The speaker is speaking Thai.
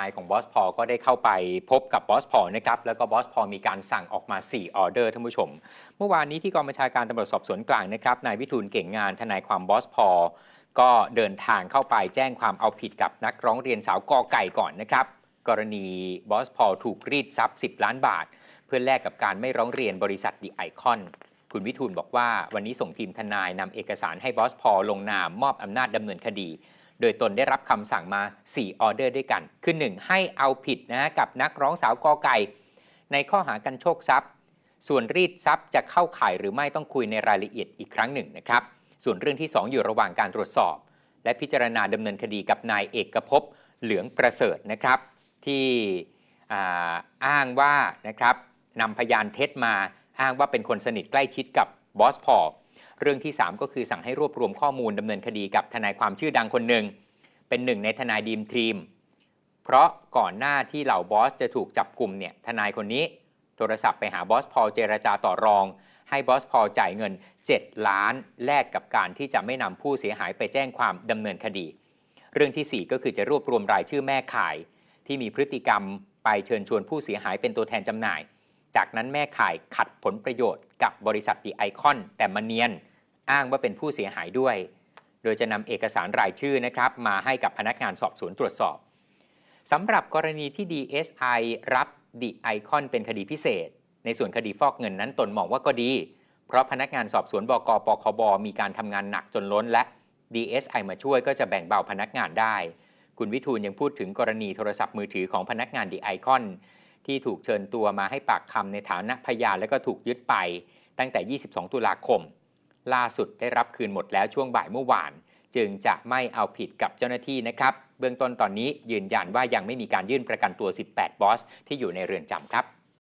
นายของบอสพอก็ได้เข้าไปพบกับบอสพอนะครับแล้วก็บอสพอมีการสั่งออกมา 4 ออเดอร์ท่านผู้ชม เมื่อวานนี้ที่กองบัญชาการตำรวจสอบสวนกลางนะครับนายวิทูลเก่งงานทนายความบอสพอก็เดินทางเข้าไปแจ้งความเอาผิดกับนักร้องเรียนสาวกอไก่ก่อนนะครับ กรณีบอสพอถูกรีดทรัพย์ 10 ล้านบาท เพื่อแลกกับการไม่ร้องเรียนบริษัทดีไอคอนคุณวิทูลบอกว่าวันนี้ส่งทีมทนายนำเอกสารให้บอสพอลงนามมอบอำนาจดำเนินคดี โดยตนได้รับคำสั่งมา 4 ออเดอร์ด้วยกัน คือ 1 ให้เอาผิดนะกับนักร้องสาวกอไก่ ในข้อหากันโชคทรัพย์ ส่วนรีดทรัพย์จะเข้าข่ายหรือไม่ต้องคุยในรายละเอียดอีกครั้งหนึ่งนะครับ ส่วนเรื่องที่ 2 อยู่ระหว่างการตรวจสอบ และพิจารณาดำเนินคดีกับนายเอกภพเหลืองประเสริฐนะครับ ที่อ,อ้างว่านะครับนำพยานเท็จมาอ้างว่าเป็นคนสนิทใกล้ชิดกับบอสพอ เรื่องที่ 3 ก็คือสั่งให้รวบรวมข้อมูลดำเนินคดีกับทนายความชื่อดังคนหนึ่ง เป็นหนึ่งในทนายดีมทรีม เพราะก่อนหน้าที่เหล่าบอสจะถูกจับกลุ่มเนี่ยทนายคนนี้ โทรศัพท์ไปหาบอสพอลเจรจาต่อรอง ให้บอสพอลจ่ายเงิน 7 ล้านแลกกับการที่จะไม่นำผู้เสียหายไปแจ้งความดำเนินคดี เรื่องทีสี่ 4 ก็คือจะรวบรวมรายชื่อแม่ขาย ที่มีพฤติกรรมไปเชิญชวนผู้เสียหายเป็นตัวแทนจำหน่ายจากนั้นแม่ขายขัดผลประโยชน์กับบริษัทดีไอคอน แต่มาเนียน อ้างว่าเป็นผู้เสียหายด้วย โดยจะนำเอกสารรายชื่อนะครับ มาให้กับพนักงานสอบสวนตรวจสอบสำหรับกรณีที่ DSI รับดีไอคอนเป็นคดีพิเศษ ในส่วนคดีฟอกเงินนั้นตนมองว่าก็ดี เพราะพนักงานสอบสวนบกปคบมีการทำงานหนักจนล้นและ DSI มาช่วยก็จะแบ่งเบาพนักงานได้ คุณวิทูลยังพูดถึงกรณีโทรศัพท์มือถือของพนักงานดีไอคอนที่ถูกเชิญตัวมาให้ปากคำในฐานะพยานและก็ถูกยึดไปตั้งแต่ 22 ตุลาคม ล่าสุดได้รับคืนหมดแล้วช่วงบ่ายเมื่อวาน จึงจะไม่เอาผิดกับเจ้าหน้าที่นะครับ เบื้องต้นตอนนี้ยืนยันว่ายังไม่มีการยื่นประกันตัว 18 บอส ที่อยู่ในเรือนจำครับ